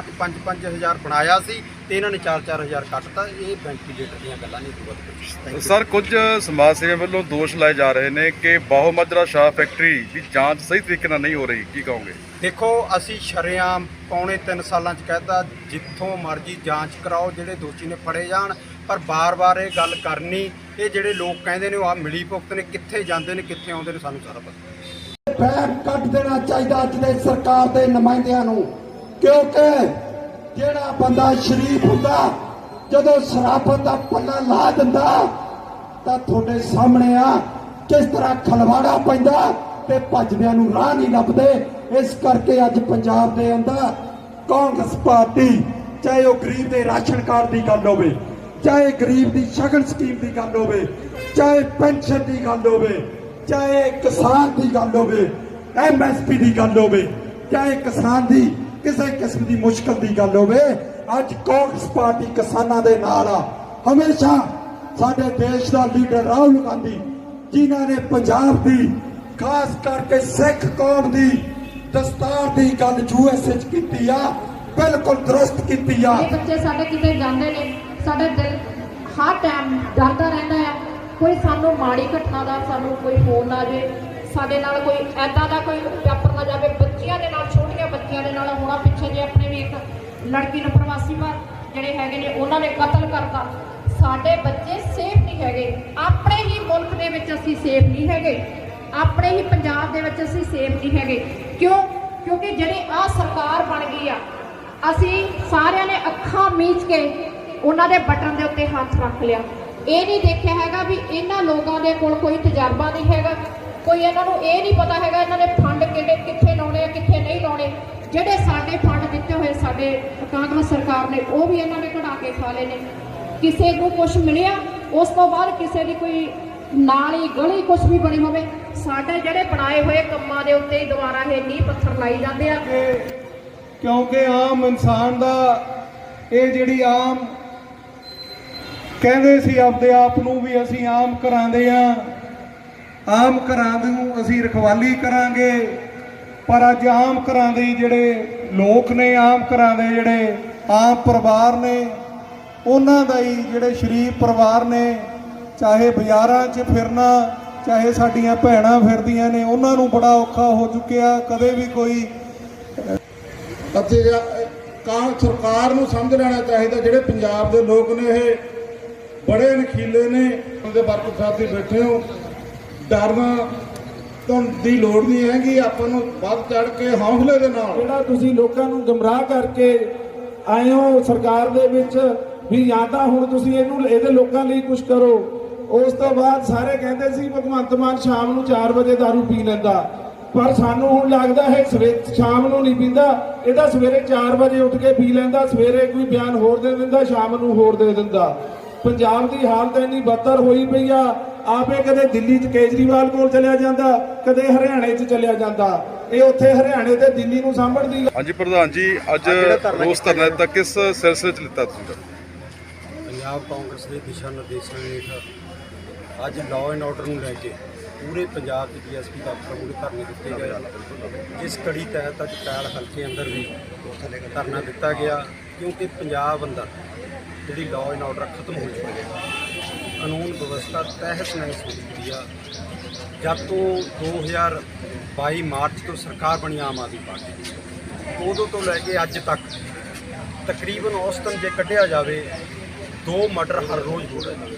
'ਚ 5-5000 ਬਣਾਇਆ ਸੀ ਤੇ ਇਹਨਾਂ ਨੇ 4-4000 ਕੱਟਤਾ। ਇਹ ਵੈਂਟੀਲੇਟਰ ਦੀਆਂ ਗੱਲਾਂ ਨਹੀਂ ਦੁਬਾਰਾ. ਸਰ ਕੁਝ ਸਮਾਜ ਸੇਵੀਆਂ ਵੱਲੋਂ ਦੋਸ਼ ਲਾਏ ਜਾ ਰਹੇ ਨੇ ਕਿ ਬਹੁ ਮਾਜਰਾ ਸ਼ਾਹ ਫੈਕਟਰੀ ਦੀ ਜਾਂਚ ਸਹੀ ਤਰੀਕੇ ਨਾਲ ਨਹੀਂ ਹੋ ਰਹੀ। ਕੀ ਕਹੋਗੇ? ਦੇਖੋ ਅਸੀਂ ਸ਼ਰੇਆਮ ਪੌਣੇ 3 ਸਾਲਾਂ 'ਚ ਕਹਿਤਾ ਜਿੱਥੋਂ ਮਰਜ਼ੀ ਜਾਂਚ ਕਰਾਓ ਜਿਹੜੇ ਦੋਸ਼ੀ ਨੇ ਫੜੇ ਜਾਣ ਪਰ ਬਾਰ-ਬਾਰ ਇਹ ਗੱਲ ਕਰਨੀ ਇਹ ਜਿਹੜੇ ਲੋਕ ਕਹਿੰਦੇ ਨੇ ਉਹ ਆ ਮਿਲੀ ਭੁਗਤ ਨੇ ਕਿੱਥੇ ਜਾਂਦੇ ਨੇ ਕਿੱਥੇ ਆਉਂਦੇ ਨੇ ਸਾਨੂੰ ਸਾਰਾ ਪਤਾ। ਪੈਰ ਕੱਟ ਦੇਣਾ ਚਾਹੀਦਾ ਅੱਜ ਦੇ ਸਰਕਾਰ ਦੇ ਨੁਮਾਇੰਦਿਆਂ ਨੂੰ। ਕਿਉਂਕਿ ਜਿਹੜਾ ਬੰਦਾ ਸ਼ਰੀਫ ਹੁੰਦਾ, ਜਦੋਂ ਸ਼ਰਾਫਤ ਦਾ ਪੱਲਾ ਲਾ ਦਿੰਦਾ, ਤਾਂ ਤੁਹਾਡੇ ਸਾਹਮਣੇ ਆ, ਕਿਸ ਤਰ੍ਹਾਂ ਖਲਵਾੜਾ ਪੈਂਦਾ ਤੇ ਭੱਜਦਿਆਂ ਨੂੰ ਰਾਹ ਨਹੀਂ ਲੱਭਦੇ। ਇਸ ਕਰਕੇ ਅੱਜ ਪੰਜਾਬ ਦੇ ਅੰਦਰ ਕਾਂਗਰਸ ਪਾਰਟੀ, ਚਾਹੇ ਉਹ ਗਰੀਬ ਦੇ ਰਾਸ਼ਨ ਕਾਰਡ ਦੀ ਗੱਲ ਹੋਵੇ, ਚਾਹੇ ਗਰੀਬ ਦੀ ਸ਼ਗਨ ਸਕੀਮ ਦੀ ਗੱਲ ਹੋਵੇ, ਚਾਹੇ ਪੈਨਸ਼ਨ ਦੀ ਗੱਲ ਹੋਵੇ, ਚਾਹੇ ਕਿਸਾਨ ਦੀ ਗੱਲ ਹੋਵੇ ਐਮਐਸਪੀ ਦੀ ਗੱਲ ਹੋਵੇ, ਚਾਹੇ ਕਿਸਾਨ ਦੀ ਕਿਸੇ ਕਿਸਮ ਦੀ ਮੁਸ਼ਕਲ ਦੀ ਗੱਲ ਹੋਵੇ, ਅੱਜ ਕਾਂਗਰਸ ਪਾਰਟੀ ਕਿਸਾਨਾਂ ਦੇ ਨਾਲ ਆ। ਹਮੇਸ਼ਾ ਸਾਡੇ ਦੇਸ਼ ਦਾ ਲੀਡਰ ਰਾਹੁਲ ਗਾਂਧੀ, ਜਿਨ੍ਹਾਂ ਨੇ ਪੰਜਾਬ ਦੀ, ਖਾਸ ਕਰਕੇ ਸਿੱਖ ਕੌਮ ਦੀ ਦਸਤਾਰ ਦੀ ਗੱਲ ਯੂਐਸਏ ਚ ਕੀਤੀ ਆ, ਬਿਲਕੁਲ ਦਰਸਤ ਕੀਤੀ ਆ। ਇਹ ਬੱਚੇ ਸਾਡੇ ਕਿਤੇ ਜਾਂਦੇ ਨੇ, ਸਾਡਾ ਦਿਲ ਹਰ ਟਾਈਮ ਡਰਦਾ ਰਹਿੰਦਾ ਆ। ਕੋਈ ਸਾਨੂੰ ਮਾੜੀ ਘਟਨਾ ਦਾ, ਸਾਨੂੰ ਕੋਈ ਫੋਨ ਆ ਜਾਵੇ ਸਾਡੇ ਨਾਲ ਕੋਈ ਐਦਾਂ ਦਾ ਕੋਈ ਵਾਪਰਨਾ ਜਾਵੇ, ਬੱਚਿਆਂ ਦੇ ਨਾਲ, ਛੋਟੀਆਂ ਬੱਚਿਆਂ ਦੇ ਨਾਲ ਹੋਣਾ ਪਿੱਛੇ ਜੇ ਆਪਣੇ ਵੀ ਇੱਕ ਲੜਕੀ ਨੂੰ ਪ੍ਰਵਾਸੀ ਭਾਰ ਜਿਹੜੇ ਹੈਗੇ ਨੇ, ਉਹਨਾਂ ਨੇ ਕਤਲ ਕਰਤਾ। ਸਾਡੇ ਬੱਚੇ ਸੇਫ ਨਹੀਂ ਹੈਗੇ। ਆਪਣੇ ਹੀ ਮੁਲਕ ਦੇ ਵਿੱਚ ਅਸੀਂ ਸੇਫ ਨਹੀਂ ਹੈਗੇ। ਆਪਣੇ ਹੀ ਪੰਜਾਬ ਦੇ ਵਿੱਚ ਅਸੀਂ ਸੇਫ ਨਹੀਂ ਹੈਗੇ। ਕਿਉਂ? ਕਿਉਂਕਿ ਜਿਹੜੀ ਆ ਸਰਕਾਰ ਬਣ ਗਈ ਆ, ਅਸੀਂ ਸਾਰਿਆਂ ਨੇ ਅੱਖਾਂ ਮੀਚ ਕੇ ਉਹਨਾਂ ਦੇ ਬਟਨ ਦੇ ਉੱਤੇ ਹੱਥ ਰੱਖ ਲਿਆ। ਇਹ ਨਹੀਂ ਦੇਖਿਆ ਹੈਗਾ ਵੀ ਇਹਨਾਂ ਲੋਕਾਂ ਦੇ ਕੋਲ ਕੋਈ ਤਜਰਬਾ ਨਹੀਂ ਹੈਗਾ। ਕੋਈ ਇਹਨਾਂ ਨੂੰ ਇਹ ਨਹੀਂ ਪਤਾ ਹੈਗਾ ਇਹਨਾਂ ਨੇ ਫੰਡ ਕਿਹੜੇ, ਕਿੱਥੇ ਲਾਉਣੇ ਆ, ਕਿੱਥੇ ਨਹੀਂ ਲਾਉਣੇ। ਜਿਹੜੇ ਸਾਡੇ ਫੰਡ ਦਿੱਤੇ ਹੋਏ ਸਾਡੇ ਕਾਂਗਰਸ ਸਰਕਾਰ ਨੇ, ਉਹ ਵੀ ਇਹਨਾਂ ਨੇ ਕਢਾ ਕੇ ਖਾ ਲਏ ਨੇ। ਕਿਸੇ ਨੂੰ ਕੁਝ ਮਿਲਿਆ, ਉਸ ਤੋਂ ਬਾਅਦ ਕਿਸੇ ਦੀ ਕੋਈ ਨਾਲੀ, ਗਲੀ ਕੁਝ ਵੀ ਬਣੀ ਹੋਵੇ, ਸਾਡੇ ਜਿਹੜੇ ਬਣਾਏ ਹੋਏ ਕੰਮਾਂ ਦੇ ਉੱਤੇ ਹੀ ਦੁਬਾਰਾ ਇਹ ਨੀਂਹ ਪੱਥਰ ਲਾਈ ਜਾਂਦੇ ਆ। ਕਿਉਂਕਿ ਆਮ ਇਨਸਾਨ ਦਾ ਇਹ ਜਿਹੜੀ ਆਮ ਕਹਿੰਦੇ ਸੀ, ਆਪਦੇ ਆਪ ਨੂੰ ਵੀ ਅਸੀਂ ਆਮ ਕਰਾਂਦੇ ਆ ਆਮ ਘਰਾਂ ਨੂੰ ਅਸੀਂ ਰਖਵਾਲੀ ਕਰਾਂਗੇ। ਪਰ ਅੱਜ ਆਮ ਘਰਾਂ ਦੇ ਜਿਹੜੇ ਲੋਕ ਨੇ, ਆਮ ਘਰਾਂ ਦੇ ਜਿਹੜੇ ਆਮ ਪਰਿਵਾਰ ਨੇ, ਉਹਨਾਂ ਦਾ ਹੀ ਜਿਹੜੇ ਸ਼ਰੀਫ ਪਰਿਵਾਰ ਨੇ, ਚਾਹੇ ਬਾਜ਼ਾਰਾਂ 'ਚ ਫਿਰਨਾ, ਚਾਹੇ ਸਾਡੀਆਂ ਭੈਣਾਂ ਫਿਰਦੀਆਂ ਨੇ, ਉਹਨਾਂ ਨੂੰ ਬੜਾ ਔਖਾ ਹੋ ਚੁੱਕਿਆ। ਕਦੇ ਵੀ ਕੋਈ ਅਤੇ ਕਾਂ ਸਰਕਾਰ ਨੂੰ ਸਮਝ ਲੈਣਾ ਚਾਹੀਦਾ, ਜਿਹੜੇ ਪੰਜਾਬ ਦੇ ਲੋਕ ਨੇ ਇਹ, ਬੜੇ ਨਖੀਲੇ ਨੇ। ਉਹਦੇ ਵਰਕ ਸਾਹਿਬ ਦੇ ਬੈਠੇ ਹੋ। ਡਰਨਾ ਤੋਂ ਦੀ ਲੋੜ ਨਹੀਂ ਹੈਗੀ, ਆਪਾਂ ਨੂੰ ਵੱਧ ਚੜ ਕੇ ਹੌਸਲੇ ਦੇ ਨਾਲ। ਜਿਹੜਾ ਤੁਸੀਂ ਲੋਕਾਂ ਨੂੰ ਗਮਰਾਹ ਕਰਕੇ ਆਏ ਹੋ ਸਰਕਾਰ ਦੇ ਵਿੱਚ, ਵੀ ਜਾਂ ਤਾਂ ਹੁਣ ਤੁਸੀਂ ਇਹਨੂੰ, ਇਹਦੇ ਲੋਕਾਂ ਲਈ ਕੁਝ ਕਰੋ। ਉਸ ਤੋਂ ਬਾਅਦ ਸਾਰੇ ਕਹਿੰਦੇ ਸੀ, ਭਗਵੰਤ ਮਾਨ ਸ਼ਾਮ ਨੂੰ 4 ਵਜੇ दारू ਪੀ ਲੈਂਦਾ। ਪਰ ਸਾਨੂੰ ਹੁਣ ਲੱਗਦਾ ਹੈ, ਸਵੇਰੇ, ਸ਼ਾਮ ਨੂੰ ਨਹੀਂ ਪੀਂਦਾ। ਇਹਦਾ ਸਵੇਰੇ 4 ਵਜੇ ਉੱਠ ਕੇ ਪੀ ਲੈਂਦਾ, ਸਵੇਰੇ ਕੋਈ ਬਿਆਨ ਹੋਰ ਦੇ ਦਿੰਦਾ, ਸ਼ਾਮ ਨੂੰ ਹੋਰ ਦੇ ਦਿੰਦਾ। ਪੰਜਾਬ ਦੀ ਹਾਲਤ ਇੰਨੀ ਬੱਤਰ ਹੋਈ ਪਈ ਆ ਆਪੇ ਕਦੇ ਦਿੱਲੀ 'ਚ ਕੇਜਰੀਵਾਲ ਕੋਲ ਚਲਿਆ ਜਾਂਦਾ ਕਦੇ ਹਰਿਆਣੇ 'ਚ ਚਲਿਆ ਜਾਂਦਾ। ਇਹ ਉੱਥੇ ਹਰਿਆਣੇ ਤੇ ਦਿੱਲੀ ਨੂੰ ਸਾਂਭਣਦੀ ਹਾਂਜੀ ਪ੍ਰਧਾਨ ਜੀ ਅੱਜ ਰੋਸ ਧਰਨਾ ਦਿੱਤਾ ਕਿਸ ਸਿਲਸਿਲੇ ਚ ਲਿੱਤਾ ਤੁਸੀਂ? ਪੰਜਾਬ ਕਾਂਗਰਸ ਦੇ ਦਿਸ਼ਾ ਨਿਰਦੇਸ਼ਾਂ ਹੇਠ ਅੱਜ ਲਾਅ ਐਂਡ ਆਰਡਰ ਨੂੰ ਲੈ ਕੇ ਪੂਰੇ ਪੰਜਾਬ ਦੇ ਡੀਐਸਪੀ ਦਫ਼ਤਰ ਮੂਹਰੇ ਧਰਨੇ ਦਿੱਤੇ ਗਏ ਜਿਸ ਕੜੀ ਤਹਿਤ ਅੱਜ ਪੈਲ ਹਲਕੇ ਅੰਦਰ ਵੀ ਧਰਨਾ ਦਿੱਤਾ ਗਿਆ ਕਿਉਂਕਿ ਪੰਜਾਬ ਅੰਦਰ ਜਿਹੜੀ ਲਾਅ ਐਂਡ ਆਰਡਰ ਖਤਮ ਹੋ ਚੁੱਕੀ ਹੈ। ਕਾਨੂੰਨ ਵਿਵਸਥਾ ਤਹਿਸ ਨਹਿਸ ਹੋ ਚੁੱਕੀ ਆ। ਜਦ ਤੋਂ 2022 ਮਾਰਚ ਤੋਂ ਸਰਕਾਰ ਬਣੀ ਆਮ ਆਦਮੀ ਪਾਰਟੀ ਦੀ, ਉਦੋਂ ਤੋਂ ਲੈ ਕੇ ਅੱਜ ਤੱਕ ਤਕਰੀਬਨ ਔਸਤਨ ਜੇ ਕੱਢਿਆ ਜਾਵੇ, ਦੋ ਮਰਡਰ ਹਰ ਰੋਜ਼ ਹੋ ਰਹੇ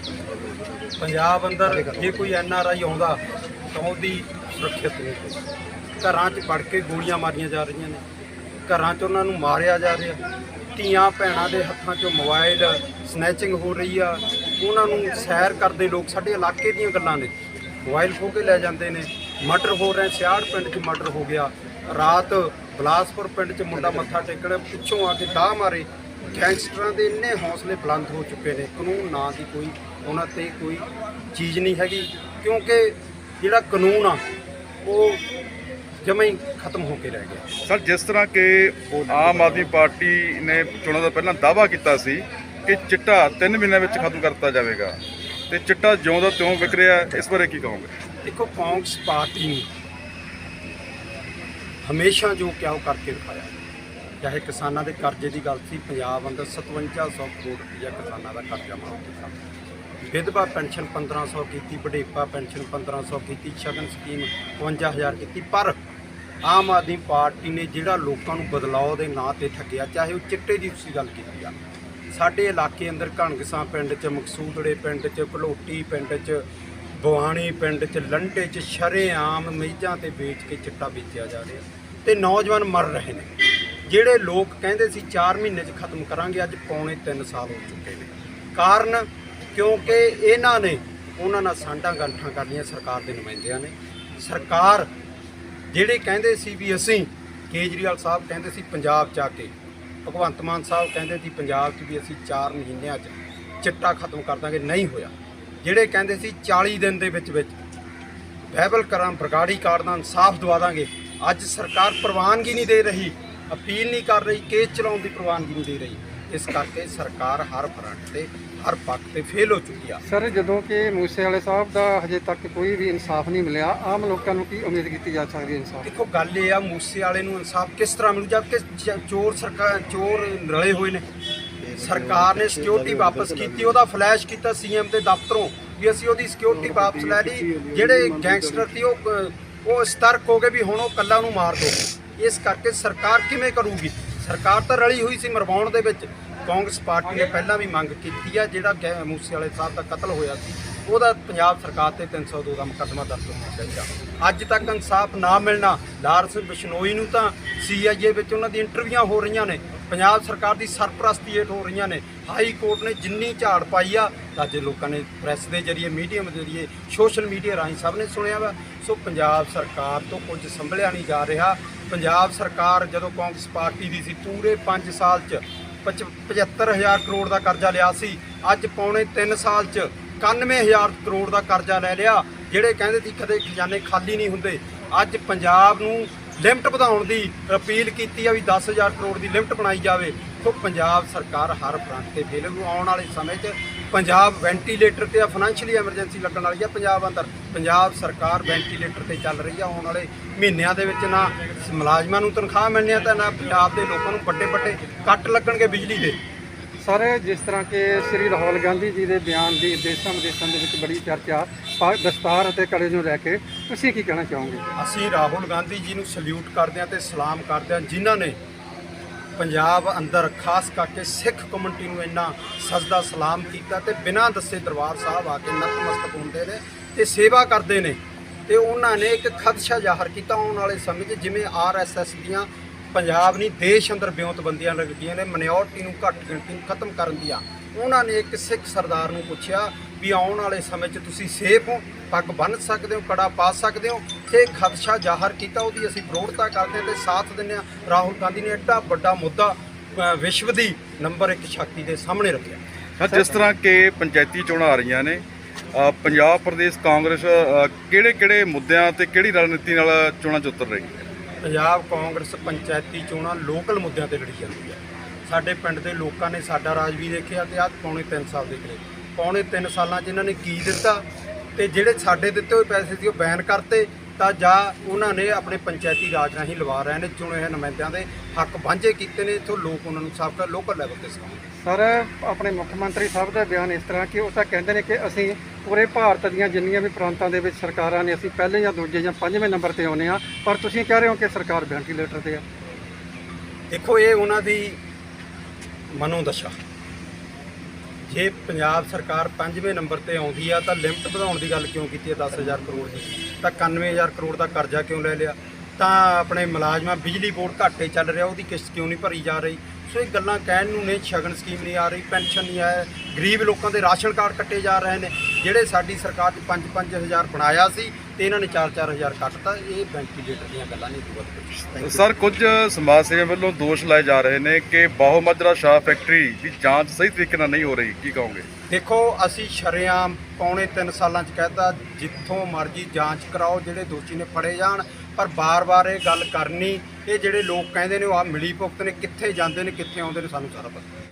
ਪੰਜਾਬ ਅੰਦਰ ਜੇ ਕੋਈ ਐਨ ਆਰ ਆਈ ਆਉਂਦਾ, ਤਾਂ ਉਹਦੀ ਸੁਰੱਖਿਅਤ ਨਹੀਂ ਘਰਾਂ 'ਚ ਵੜ ਕੇ ਗੋਲੀਆਂ ਮਾਰੀਆਂ ਜਾ ਰਹੀਆਂ ਨੇ। ਘਰਾਂ 'ਚ ਉਹਨਾਂ ਨੂੰ ਮਾਰਿਆ ਜਾ ਰਿਹਾ। ਧੀਆਂ ਭੈਣਾਂ ਦੇ ਹੱਥਾਂ 'ਚੋਂ ਮੋਬਾਈਲ ਸਨੈਚਿੰਗ ਹੋ ਰਹੀ ਆ। ਉਹਨਾਂ ਨੂੰ ਸੈਰ ਕਰਦੇ ਲੋਕ ਸਾਡੇ ਇਲਾਕੇ ਦੀਆਂ ਗੱਲਾਂ ਨੇ। ਮੋਬਾਈਲ ਖੋਹ ਕੇ ਲੈ ਜਾਂਦੇ ਨੇ। ਮਰਡਰ ਹੋ ਰਹੇ, ਸਿਆੜ ਪਿੰਡ 'ਚ ਮਰਡਰ ਹੋ ਗਿਆ। ਰਾਤ ਬਲਾਸਪੁਰ ਪਿੰਡ 'ਚ ਮੁੰਡਾ ਮੱਥਾ ਟੇਕਣ ਪਿੱਛੋਂ ਆ ਕੇ ਦਾਹ ਮਾਰੇ। ਗੈਂਗਸਟਰਾਂ ਦੇ ਇੰਨੇ ਹੌਸਲੇ ਬੁਲੰਦ ਹੋ ਚੁੱਕੇ ਨੇ। ਕਾਨੂੰਨ ਨਾਂ ਦੀ ਕੋਈ ਉਹਨਾਂ ਤੇ ਕੋਈ ਚੀਜ਼ ਨਹੀਂ ਹੈਗੀ। ਕਿਉਂਕਿ ਜਿਹੜਾ ਕਾਨੂੰਨ ਆ, ਉਹ ਜਮਾਂ ਹੀ ਖਤਮ ਹੋ ਕੇ ਰਹਿ ਗਿਆ। ਸਰ ਜਿਸ ਤਰ੍ਹਾਂ ਕਿ ਆਮ ਆਦਮੀ ਪਾਰਟੀ ਨੇ ਚੋਣਾਂ ਤੋਂ ਪਹਿਲਾਂ ਦਾਅਵਾ ਕੀਤਾ ਸੀ ਕਿ ਚਿੱਟਾ 3 ਮਹੀਨਿਆਂ ਵਿੱਚ ਖਤਮ ਕਰਤਾ ਜਾਵੇਗਾ ਤੇ ਚਿੱਟਾ ਜਿਉਂ ਦਾ ਤਿਉਂ ਵਿਕ ਰਿਹਾ ਇਸ ਬਾਰੇ ਕੀ ਕਹੋਗੇ? ਦੇਖੋ ਕਾਂਗਰਸ ਪਾਰਟੀ ਨੇ ਹਮੇਸ਼ਾ ਜੋ ਕਿਹਾ ਉਹ ਕਰਕੇ ਦਿਖਾਇਆ। ਚਾਹੇ ਕਿਸਾਨਾਂ ਦੇ ਕਰਜ਼ੇ ਦੀ ਗੱਲ ਸੀ ਪੰਜਾਬ ਅੰਦਰ 5700 ਕਰੋੜ ਰੁਪਇਆ ਕਿਸਾਨਾਂ ਦਾ ਕਰਜ਼ਾ ਮਾਫ ਕੀਤਾ। ਵਿਧਵਾ ਪੈਨਸ਼ਨ 1500 ਕੀਤੀ ਵਡੇਪਾ ਪੈਨਸ਼ਨ 1500 ਕੀਤੀ ਸ਼ਗਨ ਸਕੀਮ 51000 ਕੀਤੀ ਪਰ ਆਮ ਆਦਮੀ ਪਾਰਟੀ ਨੇ ਜਿਹੜਾ ਲੋਕਾਂ ਨੂੰ ਬਦਲਾਅ ਦੇ ਨਾਂ ਤੇ ਠੱਗਿਆ, ਚਾਹੇ ਉਹ ਚਿੱਟੇ ਦੀ ਤੁਸੀਂ ਗੱਲ ਕੀਤੀ ਆ। ਸਾਡੇ ਇਲਾਕੇ ਅੰਦਰ ਘਣਗਸਾਂ ਪਿੰਡ 'ਚ, ਮਕਸੂਦੜੇ ਪਿੰਡ 'ਚ, ਘਲੋਟੀ ਪਿੰਡ 'ਚ ਬਵਾਣੀ ਪਿੰਡ 'ਚ, ਲੰਡੇ 'ਚ ਸ਼ਰੇਆਮ ਮੇਜ਼ਾਂ ਤੇ ਵੇਚ ਕੇ ਚਿੱਟਾ ਵੇਚਿਆ ਜਾ ਰਿਹਾ। ਤੇ ਨੌਜਵਾਨ ਮਰ ਰਹੇ ਨੇ। ਜਿਹੜੇ ਲੋਕ ਕਹਿੰਦੇ ਸੀ 4 ਮਹੀਨੇ 'ਚ ਖਤਮ ਕਰਾਂਗੇ, ਅੱਜ ਪੌਣੇ 3 ਸਾਲ ਹੋ ਚੁੱਕੇ ਨੇ। ਕਾਰਨ ਕਿਉਂਕਿ ਇਹਨਾਂ ਨੇ, ਉਹਨਾਂ ਨਾਲ ਸਾਂਢਾਂ ਗੰਠਾਂ ਕਰ ਲਈਆਂ ਸਰਕਾਰ ਦੇ ਨੁਮਾਇੰਦਿਆਂ ਨੇ। ਸਰਕਾਰ ਜਿਹੜੇ ਕਹਿੰਦੇ ਸੀ ਵੀ ਅਸੀਂ ਕੇਜਰੀਵਾਲ ਸਾਹਿਬ ਕਹਿੰਦੇ ਸੀ ਪੰਜਾਬ ਚ ਆ ਕੇ, ਭਗਵੰਤ ਮਾਨ ਸਾਹਿਬ ਕਹਿੰਦੇ ਸੀ ਪੰਜਾਬ 'ਚ ਵੀ ਅਸੀਂ 4 ਮਹੀਨਿਆਂ 'ਚ ਚਿੱਟਾ ਖਤਮ ਕਰ ਦਾਂਗੇ, ਨਹੀਂ ਹੋਇਆ। ਜਿਹੜੇ ਕਹਿੰਦੇ ਸੀ 40 ਦਿਨ ਦੇ ਵਿੱਚ ਵਿੱਚ ਬਹਿਬਲ ਕਰਾਂ ਬਰਗਾੜੀ ਕਾਰਡ ਦਾ ਇਨਸਾਫ ਦਵਾ ਦਾਂਗੇ, ਅੱਜ ਸਰਕਾਰ ਪ੍ਰਵਾਨਗੀ ਨਹੀਂ ਦੇ ਰਹੀ, ਅਪੀਲ ਨਹੀਂ ਕਰ ਰਹੀ, ਕੇਸ ਚਲਾਉਣ ਦੀ ਪ੍ਰਵਾਨਗੀ ਨਹੀਂ ਦੇ ਰਹੀ। ਇਸ ਕਰਕੇ ਸਰਕਾਰ ਹਰ ਫਰੰਟ ਤੇ ਹਰ ਪੱਖ ਤੇ ਫੇਲ ਹੋ ਚੁੱਕੀ ਆ। ਸਰ ਜਦੋਂ ਕਿ ਮੂਸੇ ਵਾਲੇ ਸਾਹਿਬ ਦਾ ਹਜੇ ਤੱਕ ਕੋਈ ਵੀ ਇਨਸਾਫ ਨਹੀਂ ਮਿਲਿਆ ਆਮ ਲੋਕਾਂ ਨੂੰ ਕੀ ਉਮੀਦ ਕੀਤੀ ਜਾ ਸਕਦੀ ਹੈ ਇਨਸਾਫ? ਦੇਖੋ ਗੱਲ ਇਹ ਆ ਮੂਸੇ ਵਾਲੇ ਨੂੰ ਇਨਸਾਫ ਕਿਸ ਤਰ੍ਹਾਂ ਮਿਲੂ ਜਦ ਕਿ ਜ- ਚੋਰ ਸਰਕਾਰ ਚੋਰ ਰਲੇ ਹੋਏ ਨੇ। ਸਰਕਾਰ ਨੇ ਸਿਕਿਉਰਿਟੀ ਵਾਪਸ ਕੀਤੀ ਉਹਦਾ ਫਲੈਸ਼ ਕੀਤਾ ਸੀਐਮ ਦੇ ਦਫ਼ਤਰੋਂ ਵੀ ਅਸੀਂ ਉਹਦੀ ਸਿਕਿਉਰਿਟੀ ਵਾਪਸ ਲੈ ਲਈ। ਜਿਹੜੇ ਗੈਂਗਸਟਰ ਸੀ ਉਹ ਅ, ਉਹ ਸਤਰਕ ਹੋ ਗਏ ਵੀ ਹੁਣ ਉਹ ਕੱਲਾ ਨੂੰ ਮਾਰ ਦੋ। ਇਸ ਕਰਕੇ ਸਰਕਾਰ ਕਿਵੇਂ ਕਰੂਗੀ? ਸਰਕਾਰ ਤਾਂ ਰਲੀ ਹੋਈ ਸੀ ਮਰਵਾਉਣ ਦੇ ਵਿੱਚ। ਕਾਂਗਰਸ ਪਾਰਟੀ ਨੇ ਪਹਿਲਾਂ ਵੀ ਮੰਗ ਕੀਤੀ ਆ, ਜਿਹੜਾ ਗੈ- ਮੂਸੇ ਵਾਲੇ ਸਾਹਿਬ ਦਾ ਕਤਲ ਹੋਇਆ ਸੀ, ਉਹਦਾ ਪੰਜਾਬ ਸਰਕਾਰ ਤੇ 302 ਦਾ ਮੁਕੱਦਮਾ ਦਰਜ ਹੋਣਾ ਚਾਹੀਦਾ। ਅੱਜ ਤੱਕ ਇਨਸਾਫ ਨਾ ਮਿਲਣਾ ਲਾਰੈਂਸ ਬਿਸ਼ਨੋਈ ਨੂੰ ਤਾਂ ਸੀਆਈਏ ਵਿੱਚ ਉਹਨਾਂ ਦੀ ਇੰਟਰਵਿਊਆਂ ਹੋ ਰਹੀਆਂ ਨੇ, ਪੰਜਾਬ ਸਰਕਾਰ ਦੀ ਸਰਪ੍ਰਸਤੀ ਹੇਠ ਹੋ ਰਹੀਆਂ ਨੇ, ਹਾਈ ਕੋਰਟ ਨੇ ਜਿੰਨੀ ਝਾੜ ਪਾਈ ਆ ਅੱਜ ਲੋਕਾਂ ਨੇ ਪ੍ਰੈਸ ਦੇ ਜਰੀਏ, ਮੀਡੀਅਮ ਦੇ ਜਰੀਏ, ਸੋਸ਼ਲ ਮੀਡੀਆ ਰਾਹੀਂ ਸਭ ਨੇ ਸੁਣਿਆ ਵਾ। ਸੋ ਪੰਜਾਬ ਸਰਕਾਰ ਤੋਂ ਕੁਝ ਸੰਭਲਿਆ ਨਹੀਂ ਜਾ ਰਿਹਾ। ਪੰਜਾਬ ਸਰਕਾਰ ਜਦੋਂ ਕਾਂਗਰਸ ਪਾਰਟੀ ਦੀ ਸੀ, ਪੂਰੇ 5 ਸਾਲ 'ਚ 75000 ਕਰੋੜ ਦਾ ਕਰਜ਼ਾ ਲਿਆ ਸੀ। ਅੱਜ ਪੌਣੇ 3 ਸਾਲ 'ਚ 91000 ਕਰੋੜ ਦਾ ਕਰਜ਼ਾ ਲੈ ਲਿਆ, ਜਿਹੜੇ ਕਹਿੰਦੇ ਸੀ ਕਦੇ ਖਜ਼ਾਨੇ ਖਾਲੀ ਨਹੀਂ ਹੁੰਦੇ। ਅੱਜ ਪੰਜਾਬ ਨੂੰ ਲਿਮਟ ਵਧਾਉਣ ਦੀ ਅਪੀਲ ਕੀਤੀ ਆ ਵੀ 10000 ਕਰੋੜ ਦੀ ਲਿਮਟ ਬਣਾਈ ਜਾਵੇ। ਸੋ ਪੰਜਾਬ ਸਰਕਾਰ ਹਰ ਫਰੰਟ ਤੇ ਫੇਲ ਆਉਣ ਵਾਲੇ ਸਮੇਂ 'ਚ ਪੰਜਾਬ ਵੈਂਟੀਲੇਟਰ ਤੇ ਆ ਫਾਈਨੈਂਸ਼ੀਅਲੀ ਐਮਰਜੈਂਸੀ ਲੱਗਣ ਵਾਲੀ ਆ ਪੰਜਾਬ ਅੰਦਰ। ਪੰਜਾਬ ਸਰਕਾਰ ਵੈਂਟੀਲੇਟਰ ਤੇ ਚੱਲ ਰਹੀ ਆ ਆਉਣ ਵਾਲੇ ਮਹੀਨਿਆਂ ਦੇ ਵਿੱਚ ਨਾ ਮੁਲਾਜ਼ਮਾਂ ਨੂੰ ਤਨਖਾਹ ਮਿਲਣੀ ਆ ਤਾਂ ਨਾ ਪੰਜਾਬ ਦੇ ਲੋਕਾਂ ਨੂੰ ਵੱਡੇ ਵੱਡੇ ਕੱਟ ਲੱਗਣਗੇ ਬਿਜਲੀ ਦੇ। ਸਰ ਜਿਸ ਤਰ੍ਹਾਂ ਕਿ ਸ੍ਰੀ ਰਾਹੁਲ ਗਾਂਧੀ ਜੀ ਦੇ ਬਿਆਨ ਦੀ ਦੇਸ਼ਾਂ ਵਿਦੇਸ਼ਾਂ ਦੇ ਵਿੱਚ ਬੜੀ ਚਰਚਾ ਦਸਤਾਰ ਅਤੇ ਕੜੇ ਨੂੰ ਲੈ ਕੇ ਤੁਸੀਂ ਕੀ ਕਹਿਣਾ ਚਾਹੋਗੇ? ਅਸੀਂ ਰਾਹੁਲ ਗਾਂਧੀ ਜੀ ਨੂੰ ਸਲੂਟ ਕਰਦੇ ਹਾਂ ਤੇ ਸਲਾਮ ਕਰਦੇ ਹਾਂ ਜਿਨ੍ਹਾਂ ਨੇ ਪੰਜਾਬ ਅੰਦਰ ਖਾਸ ਕਰਕੇ ਸਿੱਖ ਕਮਿਊਨਿਟੀ ਨੂੰ ਇੰਨਾ ਸਜਦਾ ਸਲਾਮ ਕੀਤਾ ਤੇ ਬਿਨਾਂ ਦੱਸੇ ਦਰਬਾਰ ਸਾਹਿਬ ਆ ਕੇ ਨਤਮਸਤਕ ਹੁੰਦੇ ਨੇ ਤੇ ਸੇਵਾ ਕਰਦੇ ਨੇ। ਤੇ ਉਹਨਾਂ ਨੇ ਇੱਕ ਖਦਸ਼ਾ ਜ਼ਾਹਰ ਕੀਤਾ ਆਉਣ ਵਾਲੇ ਸਮੇਂ 'ਚ ਜਿਵੇਂ ਆਰਐਸਐਸ ਦੀਆਂ ਪੰਜਾਬ ਨਹੀਂ, ਦੇਸ਼ ਅੰਦਰ ਬਿਉਂਤਬੰਦੀਆਂ ਲੱਗਦੀਆਂ ਨੇ ਮਿਨੋਰਟੀ ਨੂੰ ਘੱਟ ਗਿਣਤੀ ਨੂੰ ਖਤਮ ਕਰਨ ਦੀਆਂ। ਉਹਨਾਂ ਨੇ ਇੱਕ ਸਿੱਖ ਸਰਦਾਰ ਨੂੰ ਪੁੱਛਿਆ ਵੀ ਆਉਣ ਵਾਲੇ ਸਮੇਂ 'ਚ ਤੁਸੀਂ ਸੇਫ ਹੋ? ਪੱਗ ਬੰਨ੍ਹ ਸਕਦੇ ਹੋ ਕੜਾ ਪਾ ਸਕਦੇ ਹੋ ਤੇ ਖਦਸ਼ਾ ਜ਼ਾਹਰ ਕੀਤਾ ਉਹਦੀ ਅਸੀਂ ਵਿਰੋਧਤਾ ਕਰਦੇ ਹਾਂ ਤੇ ਸਾਥ ਦਿੰਦੇ ਹਾਂ। ਰਾਹੁਲ ਗਾਂਧੀ ਨੇ ਐਡਾ ਵੱਡਾ ਮੁੱਦਾ ਵਿਸ਼ਵ ਦੀ ਨੰਬਰ 1 ਸ਼ਕਤੀ ਦੇ ਸਾਹਮਣੇ ਰੱਖਿਆ। ਸਰ ਜਿਸ ਤਰ੍ਹਾਂ ਕਿ ਪੰਚਾਇਤੀ ਚੋਣਾਂ ਆ ਰਹੀਆਂ ਨੇ ਪੰਜਾਬ ਪ੍ਰਦੇਸ਼ ਕਾਂਗਰਸ ਕਿਹੜੇ ਕਿਹੜੇ ਮੁੱਦਿਆਂ ਤੇ ਕਿਹੜੀ ਰਣਨੀਤੀ ਨਾਲ ਚੋਣਾਂ 'ਚ ਉਤਰ ਰਹੀ ਹੈ? ਪੰਜਾਬ ਕਾਂਗਰਸ ਪੰਚਾਇਤੀ ਚੋਣਾਂ ਲੋਕਲ ਮੁੱਦਿਆਂ ਤੇ ਲੜੀ ਜਾਂਦੀ ਹੈ। ਸਾਡੇ ਪਿੰਡ ਦੇ ਲੋਕਾਂ ਨੇ ਸਾਡਾ ਰਾਜ ਵੀ ਦੇਖਿਆ ਤੇ ਅੱਜ ਪੌਣੇ 3 ਸਾਲ ਦੇਖ ਲਏ ਪੌਣੇ 3 ਸਾਲਾਂ 'ਚ ਇਹਨਾਂ ਨੇ ਕੀ ਦਿੱਤਾ? ਤੇ ਜਿਹੜੇ ਸਾਡੇ ਦਿੱਤੇ ਹੋਏ ਪੈਸੇ ਸੀ ਉਹ ਬੈਨ ਕਰਤੇ ਤਾਂ ਜਾਂ ਉਹਨਾਂ ਨੇ ਆਪਣੇ ਪੰਚਾਇਤੀ ਰਾਜ ਰਾਹੀਂ ਲਵਾ ਰਹੇ ਨੇ ਚੁਣੇ ਹੋਏ ਨੁਮਾਇੰਦਿਆਂ ਦੇ ਹੱਕ ਵਾਂਝੇ ਕੀਤੇ ਨੇ ਇੱਥੋਂ ਲੋਕ ਉਹਨਾਂ ਨੂੰ ਦਾ ਲੋਕਲ ਲੈਵਲ ਤੇ ਸਿਖਾਉਂਦੇ ਸਰ ਆਪਣੇ ਮੁੱਖ ਮੰਤਰੀ ਸਾਹਿਬ ਦਾ ਬਿਆਨ ਇਸ ਤਰ੍ਹਾਂ ਕਿ ਉਹ ਤਾਂ ਕਹਿੰਦੇ ਨੇ ਕਿ ਅਸੀਂ ਪੂਰੇ ਭਾਰਤ ਦੀਆਂ ਜਿੰਨੀਆਂ ਵੀ ਪ੍ਰਾਂਤਾਂ ਦੇ ਵਿੱਚ ਸਰਕਾਰਾਂ ਨੇ ਅਸੀਂ ਪਹਿਲੇ ਜਾਂ ਦੂਜੇ ਜਾਂ ਪੰਜਵੇਂ ਨੰਬਰ ਤੇ ਆਉਨੇ ਆ ਪਰ ਤੁਸੀਂ ਕਹਿ ਰਹੇ ਹੋ ਕਿ ਸਰਕਾਰ ਵੈਂਟੀਲੇਟਰ ਤੇ ਆ। ਦੇਖੋ ਇਹ ਉਹਨਾਂ ਦੀ ਮਨੋਦਸ਼ਾ। ਜੇ ਪੰਜਾਬ ਸਰਕਾਰ ਪੰਜਵੇਂ ਨੰਬਰ ਤੇ ਆਉਂਦੀ ਆ ਤਾਂ ਲਿਮਟ ਵਧਾਉਣ ਦੀ ਗੱਲ ਕਿਉਂ ਕੀਤੀ ਹੈ 10000 ਕਰੋੜ ਦੀ? ਤਾਂ 91000 ਕਰੋੜ ਦਾ ਕਰਜ਼ਾ ਕਿਉਂ ਲੈ ਲਿਆ? ਤਾਂ ਆਪਣੇ ਮੁਲਾਜ਼ਮਾਂ ਬਿਜਲੀ ਬੋਰਡ ਘਾਟੇ ਚੱਲ ਰਿਹਾ, ਉਹਦੀ ਕਿਸ਼ਤ ਕਿਉਂ ਨਹੀਂ ਭਰੀ ਜਾ ਰਹੀ? ਸੋ ਇਹ ਗੱਲਾਂ ਕਹਿਣ ਨੂੰ ਨੇ ਸ਼ਗਨ ਸਕੀਮ ਨਹੀਂ ਆ ਰਹੀ, ਪੈਨਸ਼ਨ ਨਹੀਂ ਆਇਆ, ਗਰੀਬ ਲੋਕਾਂ ਦੇ ਰਾਸ਼ਨ ਕਾਰਡ ਕੱਟੇ ਜਾ ਰਹੇ ਨੇ। ਜਿਹੜੇ ਸਾਡੀ ਸਰਕਾਰ 'ਚ 5-5000 ਬਣਾਇਆ ਸੀ ਤੇ ਇਹਨਾਂ ਨੇ 4-4000 ਕੱਟਤਾ। ਇਹ ਵੈਂਟੀਲੇਟਰ ਦੀਆਂ ਗੱਲਾਂ ਨਹੀਂ ਦੂਰ ਸਰ ਕੁਝ ਸਮਾਜ ਸੇਵੀਆਂ ਵੱਲੋਂ ਦੋਸ਼ ਲਾਏ ਜਾ ਰਹੇ ਨੇ ਕਿ ਬਾਹੋ ਮਾਜਰਾ ਸ਼ਾਹ ਫੈਕਟਰੀ ਦੀ ਜਾਂਚ ਸਹੀ ਤਰੀਕੇ ਨਾਲ ਨਹੀਂ ਹੋ ਰਹੀ। ਕੀ ਕਹੋਗੇ? ਦੇਖੋ ਅਸੀਂ ਸ਼ਰੇਆਮ ਪੌਣੇ 3 ਸਾਲਾਂ ਚ ਕਹਿਤਾ ਜਿੱਥੋਂ ਮਰਜ਼ੀ ਜਾਂਚ ਕਰਾਓ ਜਿਹੜੇ ਦੋਸ਼ੀ ਨੇ ਫੜੇ ਜਾਣ ਪਰ ਬਾਰ-ਬਾਰ ਇਹ ਗੱਲ ਕਰਨੀ ਇਹ ਜਿਹੜੇ ਲੋਕ ਕਹਿੰਦੇ ਨੇ ਉਹ ਆ ਮਿਲੀ ਭੁਗਤ ਨੇ ਕਿੱਥੇ ਜਾਂਦੇ ਨੇ ਕਿੱਥੇ ਆਉਂਦੇ ਨੇ ਸਾਨੂੰ ਸਾਰਾ ਪਤਾ।